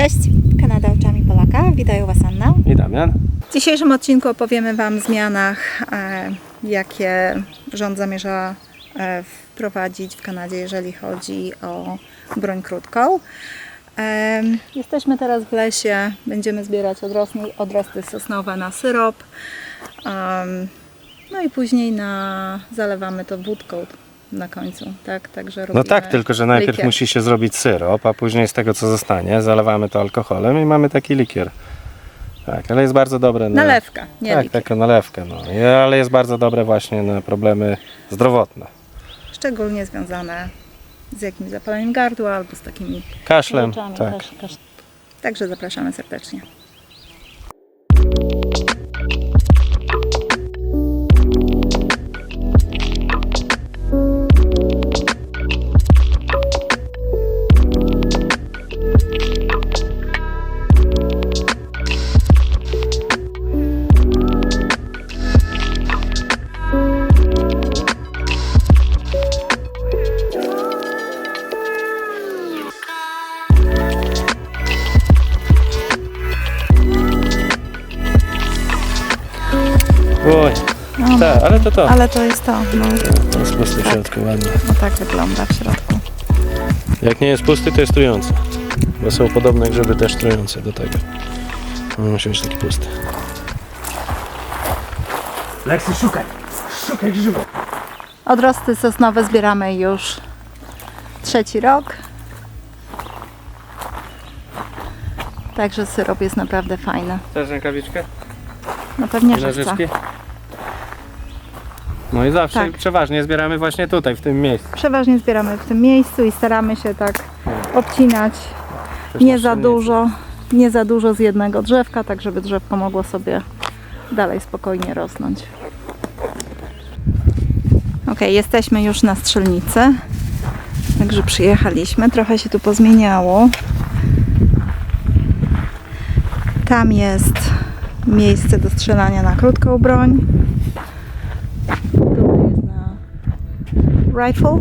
Cześć, Kanada Oczami Polaka. Witają Was Anna. I Damian. W dzisiejszym odcinku opowiemy Wam o zmianach, e, jakie rząd zamierza e, wprowadzić w Kanadzie, jeżeli chodzi o broń krótką. E, Jesteśmy teraz w lesie, będziemy zbierać odrosny- odrosty sosnowe na syrop. No i później na, zalewamy to wódką na końcu, tak? Także No robimy tak, tylko że najpierw likier. musi się zrobić syrop, a później z tego co zostanie zalewamy to alkoholem i mamy taki likier. Tak, ale jest bardzo dobre na... Nalewka, nie Tak, likier. taką nalewkę, no. Ale jest bardzo dobre właśnie na problemy zdrowotne. szczególnie związane z jakimś zapaleniem gardła albo z takimi Kaszlem, tak. Także zapraszamy serdecznie. To to. Ale to jest to. No, To jest pusty w Tak. środku, ładnie. no tak wygląda w środku. Jak nie jest pusty, to jest trujący. Bo są podobne grzyby też trujące do tego. On musi być taki pusty. Leksy, szukaj! Szukaj grzybu! Odrosty sosnowe zbieramy już trzeci rok. Także syrop jest naprawdę fajny. Chcesz rękawiczkę? No pewnie, że chcę. nożyczki? No i zawsze Tak. przeważnie zbieramy właśnie tutaj, w tym miejscu. Przeważnie zbieramy w tym miejscu i staramy się tak Hmm. obcinać nie za dużo, nie za dużo z jednego drzewka, tak żeby drzewko mogło sobie dalej spokojnie rosnąć. Ok, jesteśmy już na strzelnicy. Także przyjechaliśmy. Trochę się tu pozmieniało. Tam jest miejsce do strzelania na krótką broń. Tutaj jest na rifle,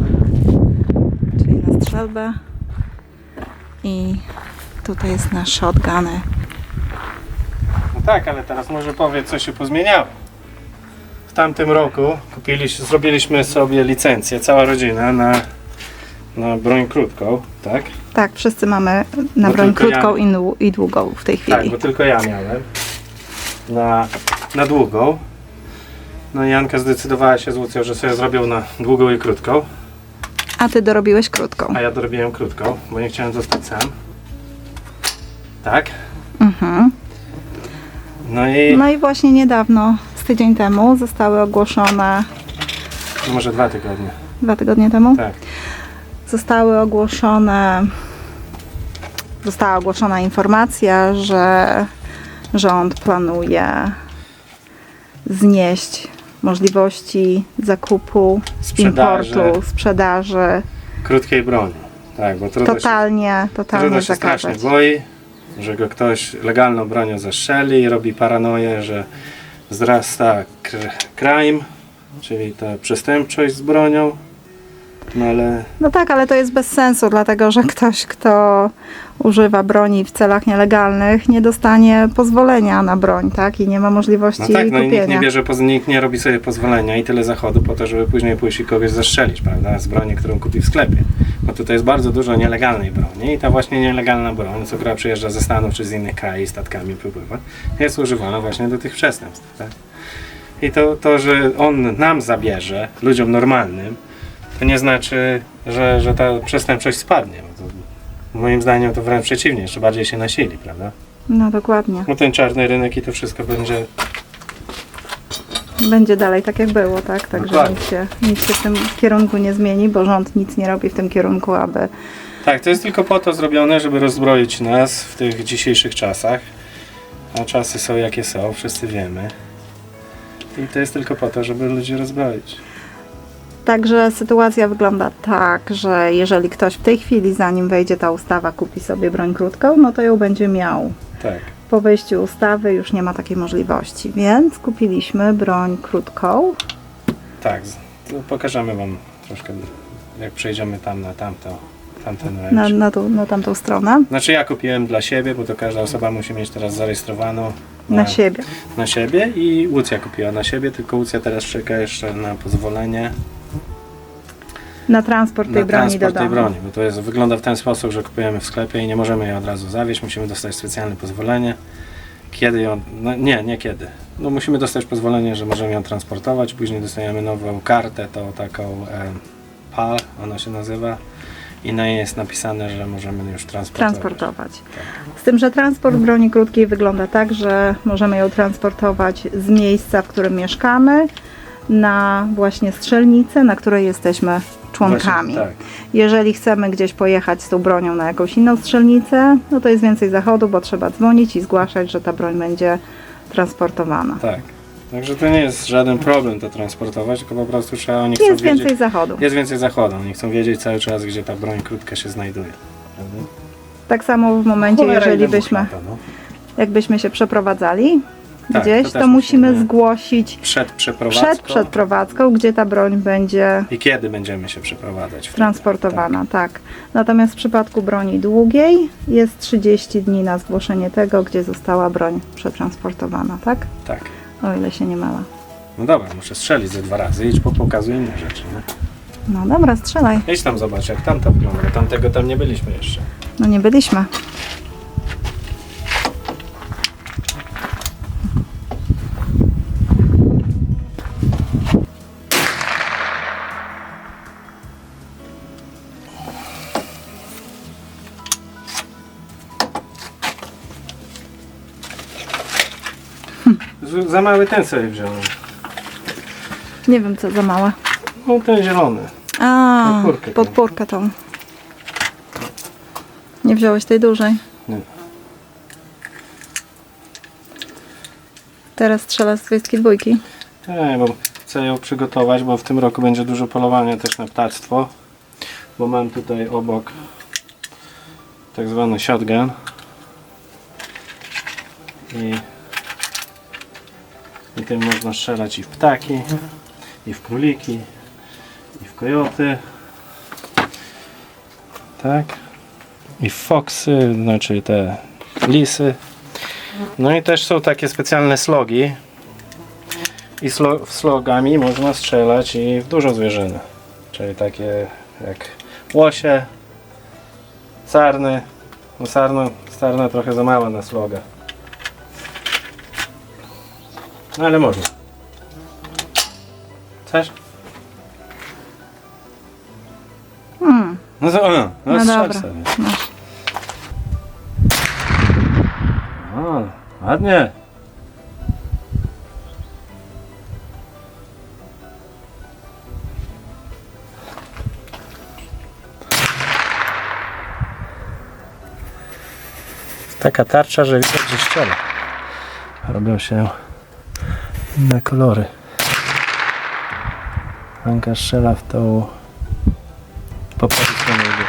czyli na strzelbę. I tutaj jest na shotguny. No tak, ale teraz może powiedz, co się pozmieniało. W tamtym roku kupiliśmy, zrobiliśmy sobie licencję, cała rodzina, na, na broń krótką, tak? Tak, wszyscy mamy na Bo broń krótką ja- i, dłu- i długą w tej chwili. Tak, bo tylko ja miałem na, na długą. No i Janka zdecydowała się z Łucją, że sobie zrobią na długą i krótką, A ty dorobiłeś krótką. a ja dorobiłem krótką, bo nie chciałem zostać sam. Tak? Mhm. No i No i właśnie niedawno, z tydzień temu, zostały ogłoszone, może dwa tygodnie. dwa tygodnie temu, Tak. zostały ogłoszone, została ogłoszona informacja, że rząd planuje znieść możliwości zakupu, Sprzedaży. importu, sprzedaży, Krótkiej broni. Tak, bo trudno się totalnie, totalnie Trudno się strasznie boi, że go ktoś legalną bronią zestrzeli i robi paranoję, że wzrasta crime, czyli ta przestępczość z bronią. No ale No tak, ale to jest bez sensu, dlatego że ktoś, kto używa broni w celach nielegalnych, nie dostanie pozwolenia na broń, tak? I nie ma możliwości no tak, no i nikt kupienia. nie bierze, nikt nie robi sobie pozwolenia i tyle zachodu po to, żeby później pójść i kogoś zestrzelić, prawda, z broni, którą kupi w sklepie. Bo tutaj jest bardzo dużo nielegalnej broni i ta właśnie nielegalna broń, co która przyjeżdża ze Stanów czy z innych krajów statkami wypływa, jest używana właśnie do tych przestępstw, tak? I to, to, że on nam zabierze, ludziom normalnym, to nie znaczy, że, że ta przestępczość spadnie. Bo to, moim zdaniem to wręcz przeciwnie, jeszcze bardziej się nasili, prawda? No dokładnie. No ten czarny rynek i to wszystko będzie Będzie dalej tak jak było, tak? Także Dokładnie. nic się, nic się w tym kierunku nie zmieni, bo rząd nic nie robi w tym kierunku, aby Tak, to jest tylko po to zrobione, żeby rozbroić nas w tych dzisiejszych czasach. A czasy są jakie są, wszyscy wiemy. I to jest tylko po to, żeby ludzi rozbroić. Także sytuacja wygląda tak, że jeżeli ktoś w tej chwili, zanim wejdzie ta ustawa, kupi sobie broń krótką, no to ją będzie miał. Tak. Po wejściu ustawy już nie ma takiej możliwości, więc kupiliśmy broń krótką. Tak, pokażemy Wam troszkę, jak przejdziemy tam na tamto. tamten na, na, tą, na tamtą stronę. Znaczy ja kupiłem dla siebie, bo to każda osoba musi mieć teraz zarejestrowaną Na siebie. na siebie i Łucja kupiła na siebie, tylko Łucja teraz czeka jeszcze na pozwolenie Na transport tej na broni do transport tej domu. broni, bo to jest, wygląda w ten sposób, że kupujemy w sklepie i nie możemy jej od razu zawieźć, musimy dostać specjalne pozwolenie. Kiedy ją, no nie, nie kiedy. No musimy dostać pozwolenie, że możemy ją transportować, później dostajemy nową kartę, tą taką e, PAL, ona się nazywa i na niej jest napisane, że możemy już transportować. transportować. Z tym, że transport broni krótkiej wygląda tak, że możemy ją transportować z miejsca, w którym mieszkamy, na właśnie strzelnicę, na której jesteśmy członkami. Właśnie, tak. Jeżeli chcemy gdzieś pojechać z tą bronią na jakąś inną strzelnicę, no to jest więcej zachodu, bo trzeba dzwonić i zgłaszać, że ta broń będzie transportowana. Tak. Także to nie jest żaden problem to transportować, tylko po prostu trzeba oni chcą Jest wiedzieć. więcej zachodu. Jest więcej zachodu. Oni chcą wiedzieć cały czas, gdzie ta broń krótka się znajduje. Prawda? Tak samo w momencie, Cholera, jeżeli byśmy, buchlata, no. jakbyśmy się przeprowadzali Tak, gdzieś, to to, musimy musimy- zgłosić Przed przeprowadzką. przed przeprowadzką, gdzie ta broń będzie I kiedy będziemy się przeprowadzać? wtedy? transportowana, tak. Natomiast w przypadku broni długiej jest 30 dni na zgłoszenie tego, gdzie została broń przetransportowana, tak? Tak. O ile się nie mylę. No dobra, muszę strzelić ze dwa razy. Idź po pokazu inne rzeczy. Nie? No dobra, strzelaj. Idź tam zobacz, jak tamta wygląda. bo Tamtego tam nie byliśmy jeszcze. No nie byliśmy. Za mały ten sobie wziąłem. Nie wiem co za małe. No ten zielony. A, Podpórkę tą. podpórkę tą. Nie wziąłeś tej dużej. Nie. Teraz strzela z 22. Nie, bo chcę ją przygotować, bo w tym roku będzie dużo polowania też na ptactwo. Bo mam tutaj obok tak zwany shotgun. I, I można strzelać i w ptaki, i w króliki, i w kojoty. Tak. I w foksy, znaczy te lisy. No i też są takie specjalne slogi, i slo, slogami można strzelać i w dużo zwierzyny. Czyli takie jak łosie, sarny. No sarno, sarna trochę za mała na sloga. Ale można. Chcesz? Hmm, No to, o, no, no strzel dobra. sobie. Masz. O, ładnie. Taka tarcza, że widać, że ściana. Robią się inne kolory. Anka strzela w tą po prawej stronie jego.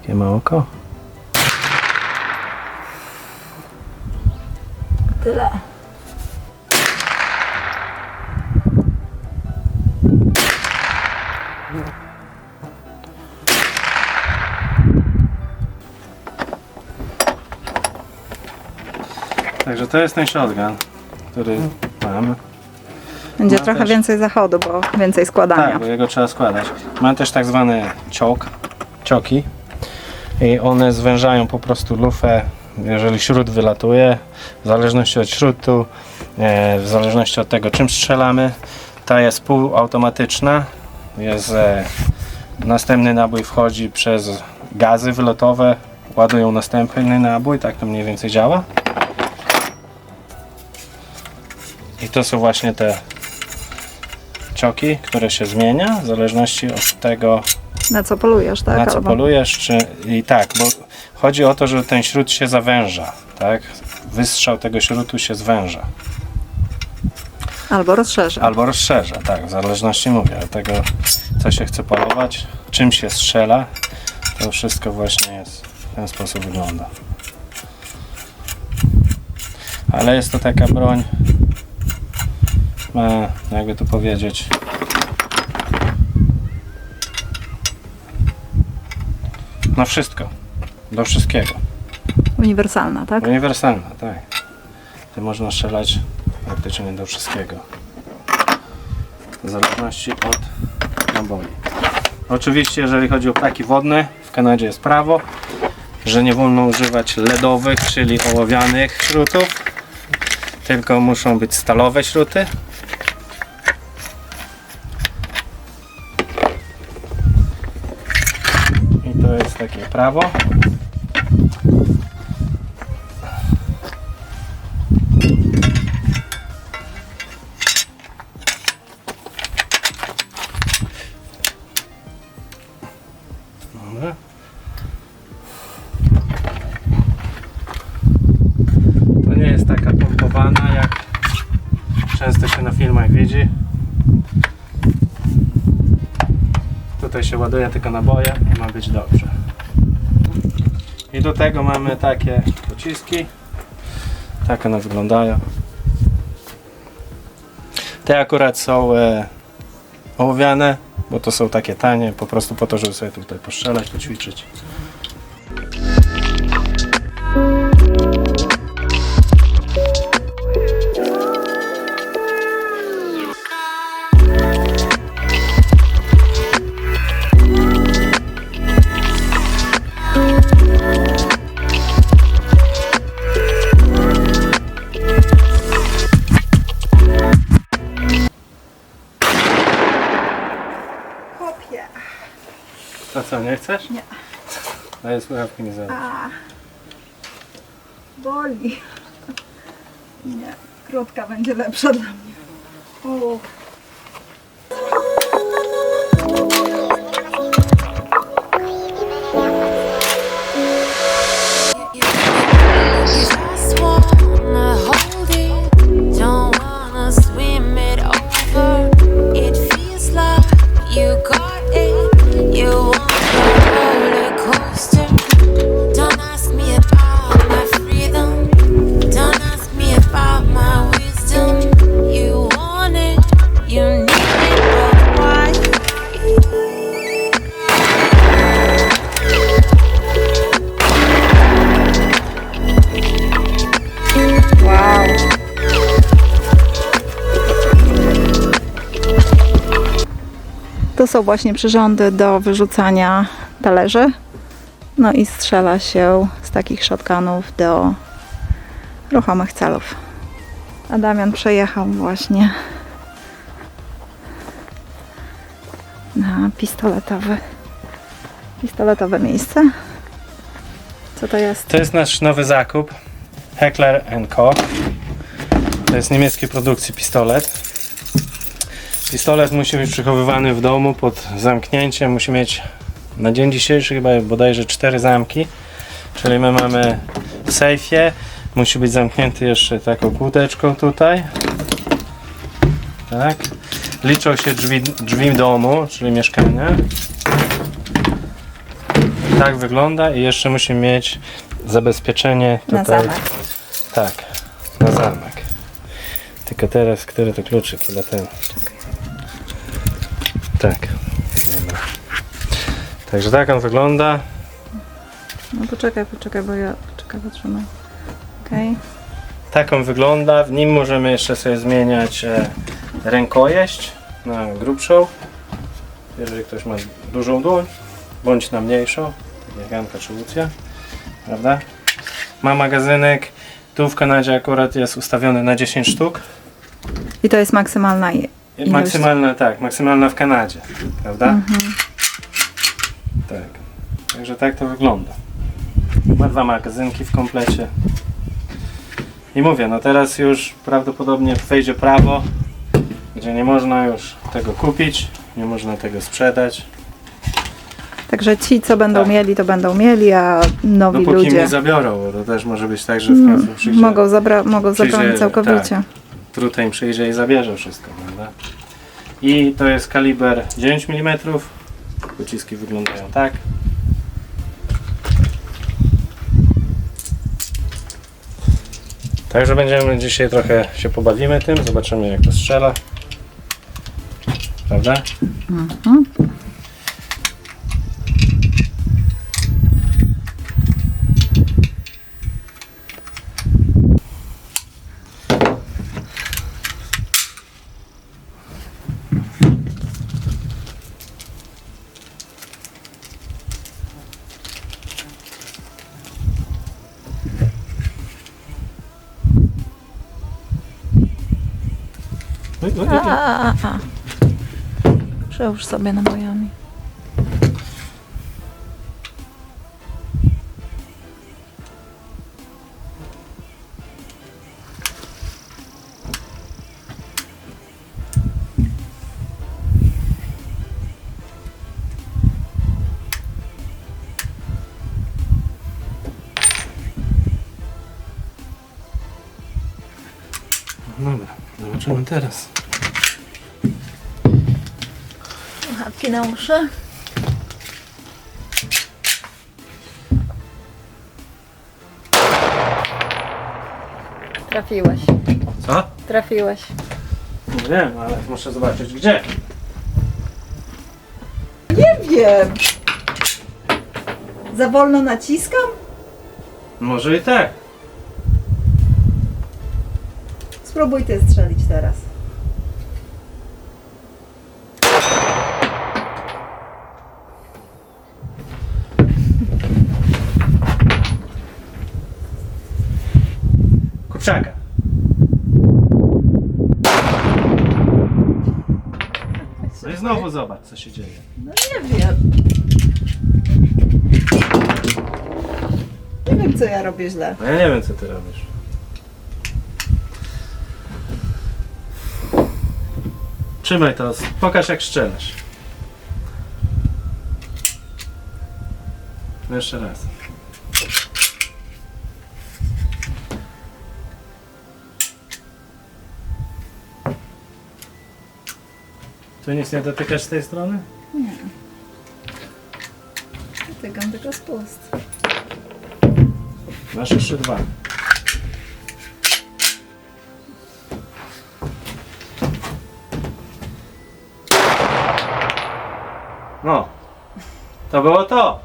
Takie ma oko. Tyle. Także to jest ten shotgun, który mam. Będzie No trochę też. więcej zachodu, bo więcej składania. Tak, bo jego trzeba składać. Mam też tak zwany ciok, cioki i one zwężają po prostu lufę, jeżeli śrut wylatuje, w zależności od śrutu, e, w zależności od tego czym strzelamy. Ta jest półautomatyczna, jest e, następny nabój wchodzi przez gazy wylotowe, ładują następny nabój, tak to mniej więcej działa. To są właśnie te cioki, które się zmienia w zależności od tego, Na co polujesz, tak? na co Albo- polujesz, czy i tak, bo chodzi o to, że ten śrut się zawęża, tak? Wystrzał tego śrutu się zwęża. Albo rozszerzy. Albo rozszerza, tak, w zależności mówię od tego, co się chce polować, czym się strzela, to wszystko właśnie jest w ten sposób wygląda. Ale jest to taka broń, E, jakby to powiedzieć, na wszystko, do wszystkiego. Uniwersalna, tak? Uniwersalna, tak. Ty można strzelać praktycznie do wszystkiego. W zależności od naboi. Oczywiście, jeżeli chodzi o ptaki wodne, w Kanadzie jest prawo, że nie wolno używać ledowych, czyli ołowianych śrutów, tylko muszą być stalowe śruty. Takie prawo. To nie jest taka pompowana jak często się na filmach widzi. Tutaj się ładuje tylko naboje i ma być dobrze. Tego mamy takie pociski. Tak one wyglądają. Te akurat są e, ołowiane, bo to są takie tanie, po prostu po to, żeby sobie tutaj postrzelać, poćwiczyć. Chcesz? Nie. Daję słuchawki, nie. A. Boli. Nie. Krótka będzie lepsza dla mnie. Są właśnie przyrządy do wyrzucania talerzy. No i strzela się z takich shotgunów do ruchomych celów. A Damian przejechał właśnie na pistoletowy, pistoletowe miejsce. Co to jest? To jest nasz nowy zakup. Heckler Koch. To jest niemieckiej produkcji pistolet. Pistolet musi być przechowywany w domu pod zamknięciem. Musi mieć na dzień dzisiejszy chyba bodajże cztery zamki. Czyli my mamy w sejfie. Musi być zamknięty jeszcze taką kłódeczką tutaj. Tak. Liczą się drzwi, drzwi domu, czyli mieszkania. Tak wygląda i jeszcze musi mieć zabezpieczenie Na tutaj. zamek. Tak, na zamek. Tylko teraz, który to kluczyk? Chyba ten. Tak. Dobra. Także tak on wygląda. No poczekaj, poczekaj, bo ja poczekaj, potrzymaj. Okej. Tak on wygląda. W nim możemy jeszcze sobie zmieniać e, rękojeść na grubszą. Jeżeli ktoś ma dużą dłoń, bądź na mniejszą, tak jak Janka czy Lucja. Prawda? Ma magazynek. Tu w Kanadzie akurat jest ustawiony na 10 sztuk. I to jest maksymalna ilość. Maksymalna, tak, maksymalna w Kanadzie, prawda? Mhm. Tak. Także tak to wygląda. Ma dwa magazynki w komplecie. I mówię, no teraz już prawdopodobnie wejdzie prawo, gdzie nie można już tego kupić, nie można tego sprzedać. Także ci, co będą Tak. mieli, to będą mieli, a nowi Dopóki ludzie mnie zabiorą, bo to też może być tak, że w mm, końcu przyjdzie, mogą, zabra- mogą przyjdzie, zabronić całkowicie. tak. Trutem przyjdzie i zabierze wszystko, prawda? I to jest kaliber 9 mm. Pociski wyglądają tak. Także będziemy dzisiaj trochę się pobawimy tym, zobaczymy jak to strzela. Prawda? Mhm. A, a, a. Przełóż sobie nabojami. Dobra, zobaczymy teraz. Słuchawki na uszy. Trafiłeś. Co? Trafiłeś. Nie wiem, ale muszę zobaczyć gdzie. Nie wiem. Za wolno naciskam? Może i tak. Spróbuj ty strzelić teraz. Kurczaka. No i znowu zobacz co się dzieje. No nie wiem. Nie wiem, co ja robię źle. No ja nie wiem co ty robisz. Trzymaj to, pokaż jak strzelasz. No Jeszcze raz. Tu nic nie dotykasz z tej strony? Dotykam tylko spust. Masz jeszcze dwa. No. To było to.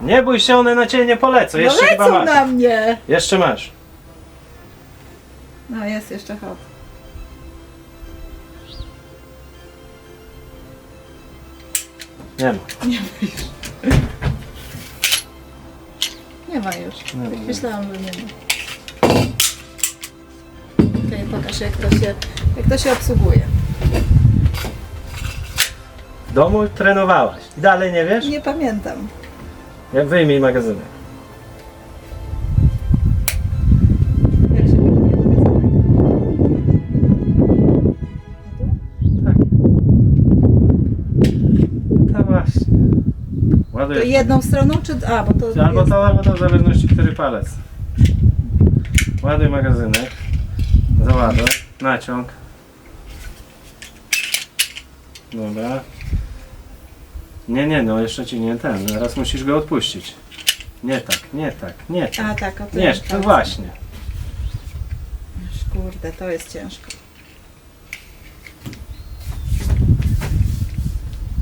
Nie bój się, one na ciebie nie polecą. No Jeszcze chyba lecą masz. na mnie! Jeszcze masz. No jest jeszcze hot. Nie ma. Nie ma już. Nie ma, tak nie. myślałam, że nie ma. Okej, pokaż jak to się, jak to się obsługuje. W domu trenowałaś. I dalej nie wiesz? Nie pamiętam. Jak wyjmij magazynek. To jedną stroną, czy... A, bo to Albo jest... to, albo to w zależności który palec. Ładuj magazynek. Załaduj. Naciąg. Dobra. Nie, nie, no jeszcze ci nie ten. Teraz musisz go odpuścić. Nie tak, nie tak, nie tak. A tak, o to Nie, to właśnie. Kurde, to jest ciężko.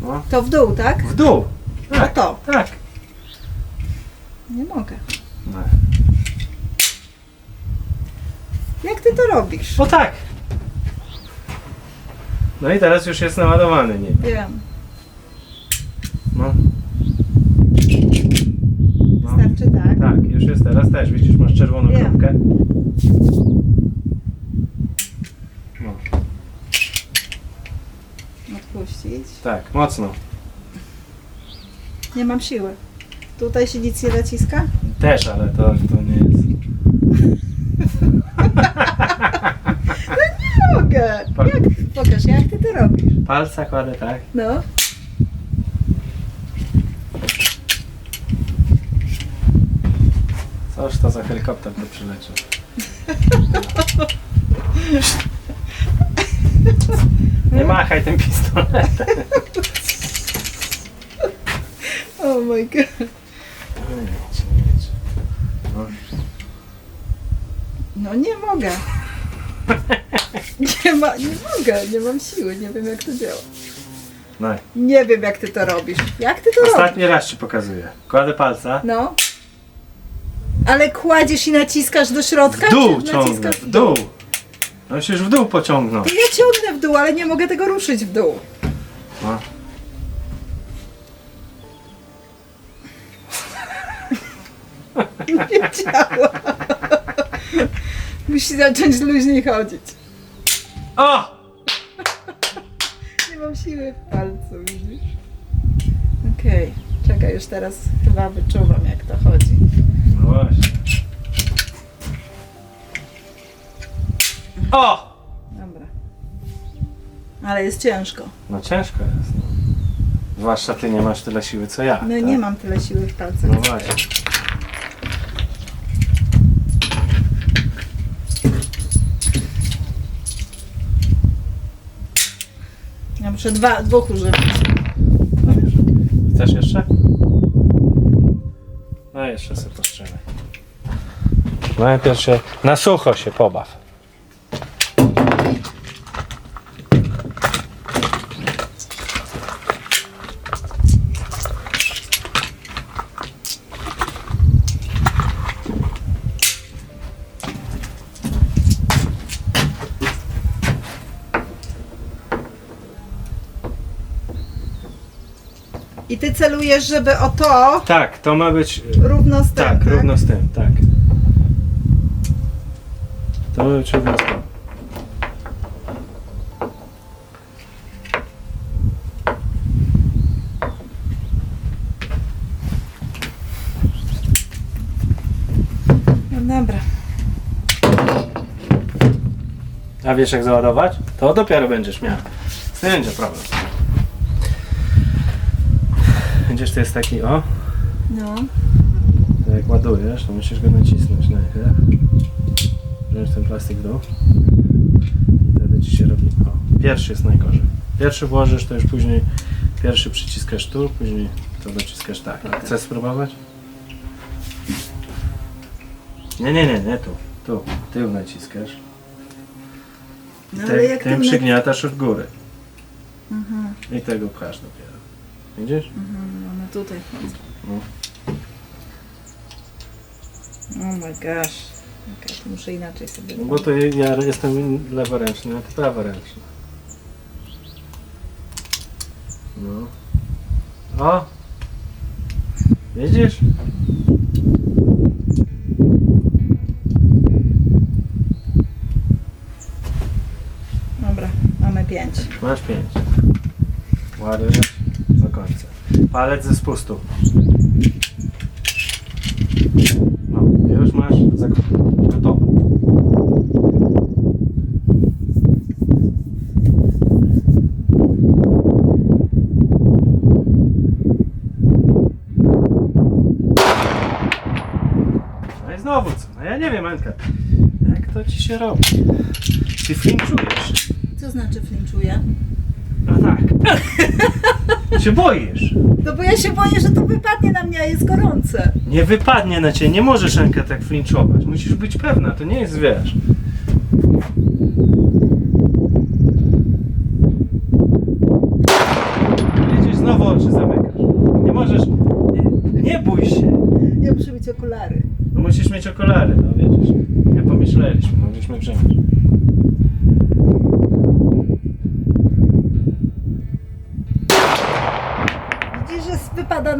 No. To w dół, tak? W dół. O Tak, to. tak. Nie mogę. No. Jak ty to robisz? O tak. No i teraz już jest naładowany nim. Wiem. No. No. Wystarczy tak. Tak, już jest teraz też. Widzisz, masz czerwoną Wiem. kropkę. No, Odpuścić. tak, mocno. Nie mam siły. Tutaj się nic nie naciska? Też, ale to, to nie jest. Nie mogę. Pa- Jak? Pokaż, jak ty to robisz? Palca kładę tak. No. Coż to za helikopter tu przyleciał. Nie machaj tym pistoletem. My god. No. No nie mogę. Nie, ma, nie mogę, nie mam siły, nie wiem jak to działa. No. Nie wiem jak ty to robisz. Jak ty to robisz? Ostatni raz ci pokazuję. Kładę palca. No. Ale kładziesz i naciskasz do środka? W dół czy ciągnę, naciskasz w dół. No musisz w dół pociągnąć. To ja ciągnę w dół, ale nie mogę tego ruszyć w dół. No. Działa. Musi zacząć luźniej chodzić. O! Nie mam siły w palcu, widzisz? Okej, czekaj, już teraz chyba wyczuwam jak to chodzi. No właśnie. O! Dobra. Ale jest ciężko. No ciężko jest. No. Zwłaszcza ty nie masz tyle siły co ja. No tak? nie mam tyle siły w palcach. No właśnie. Muszę dwa, dwóch używać. Chcesz jeszcze? No jeszcze sobie postrzelaj. Najpierw się na sucho się pobaw. I ty celujesz, żeby o to Tak, to ma być. równo z tym, Tak, równo z tym, tak. To ma być równo z tym. No dobra. A wiesz jak załadować? To dopiero będziesz miał. Z tym będzie problem. Będziesz to jest taki o, No. to jak ładujesz, to musisz go nacisnąć najpierw. Wziąć ten plastik w dół. Wtedy ci się robi. O, pierwszy jest najgorzej. Pierwszy włożysz, to już później pierwszy przyciskasz tu, później to dociskasz tak. Chcesz spróbować? Nie, nie, nie, nie tu. Tu, tył naciskasz. No Ty, ale jak tym przygniatasz od góry. Mhm. I tego pchasz dopiero. Widzisz? Mhm, no tutaj wchodzę. No. Oh my gosh. Okej, to muszę inaczej sobie No bo to ja jestem leworęczny, a ty praworęczny. No. O! Widzisz? Dobra, mamy pięć. Masz pięć. Końca. Palec ze spustu. No, już masz gotowe. No i znowu co? No ja nie wiem, Anka. Jak to ci się robi? Ty flinczujesz. Co znaczy flinczuje? No tak. się boisz. No bo ja się boję, że to wypadnie na mnie, a jest gorące. Nie wypadnie na ciebie, nie możesz Anka tak flinczować. Musisz być pewna, to nie jest wiesz.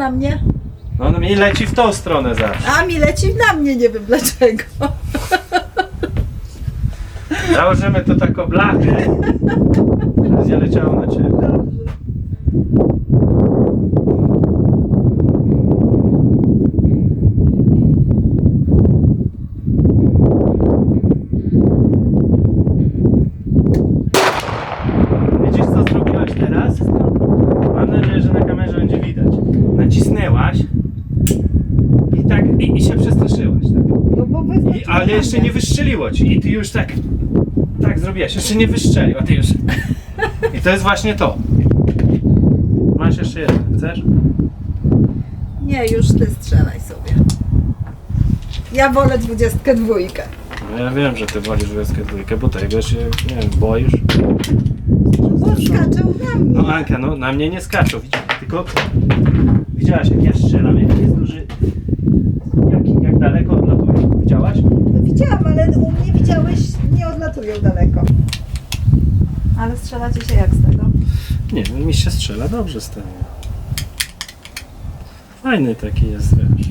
Na mnie? No, no i leci w tą stronę zawsze. A mi leci na mnie, nie wiem dlaczego. Założymy to taką blachę, leciało na ciebie. Dobrze. Widzisz co zrobiłaś teraz? Mam nadzieję, że na kamerze będzie widać. Nacisnęłaś i tak i, i się przestraszyłaś. Tak? No bo wy I, ale jeszcze nie wystrzeliło ci i ty już tak tak zrobiłaś, jeszcze nie wystrzelił, a ty już. I to jest właśnie to. Masz jeszcze jeden, chcesz? Nie, już ty strzelaj sobie. Ja wolę dwudziestkę dwójkę. No ja wiem, że ty wolisz wyskę dwójkę, bo tego się, nie wiem, boisz. No bo skaczą na mnie. No Anka, no na mnie nie skaczą, widzisz, tylko widziałaś jak ja strzelam, jak jest duży, jak, jak daleko odlatuje. Widziałaś? No widziałam, ale u mnie widziałeś, odlatują daleko. Ale strzelacie się jak z tego? Nie, no mi się strzela dobrze z tego. Fajny taki jest, wiesz.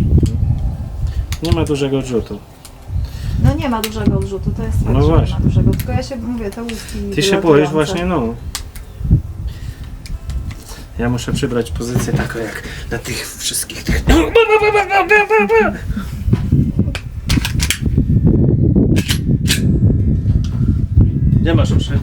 Nie ma dużego odrzutu. No nie ma dużego odrzutu, to jest fakt, No że nie właśnie. ma dużego. Tylko ja się, mówię, te łuski Ty się boisz właśnie, no. Ja muszę przybrać pozycję taką jak na tych wszystkich tych... Gdzie masz uszy?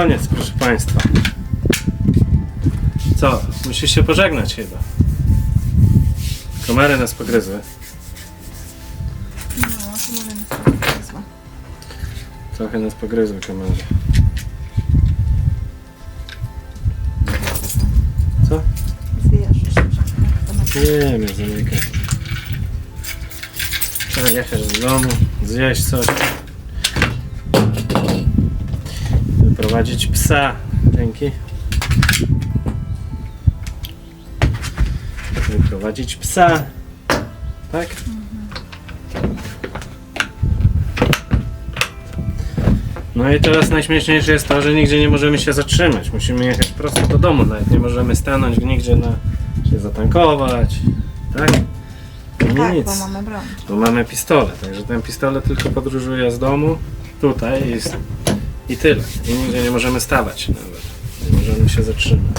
Koniec, proszę Państwa. Co? Musisz się pożegnać chyba. Komary nas pogryzły. No, mówię niestety złe. Trochę nas pogryzły komary. Co? Zwijasz. To na Nie wiem, zamykam. Trzeba jechać do domu, zjeść coś. Wyprowadzić psa. Dzięki. Wyprowadzić psa. Tak? No i teraz najśmieszniejsze jest to, że nigdzie nie możemy się zatrzymać. Musimy jechać prosto do domu. Nawet nie możemy stanąć nigdzie na się zatankować. Tak? Nie Tak, nic. bo mamy broń. Bo mamy pistolet, także ten pistolet tylko podróżuje z domu tutaj i, i tyle. I nigdzie nie możemy stawać nawet. Nie możemy się zatrzymać.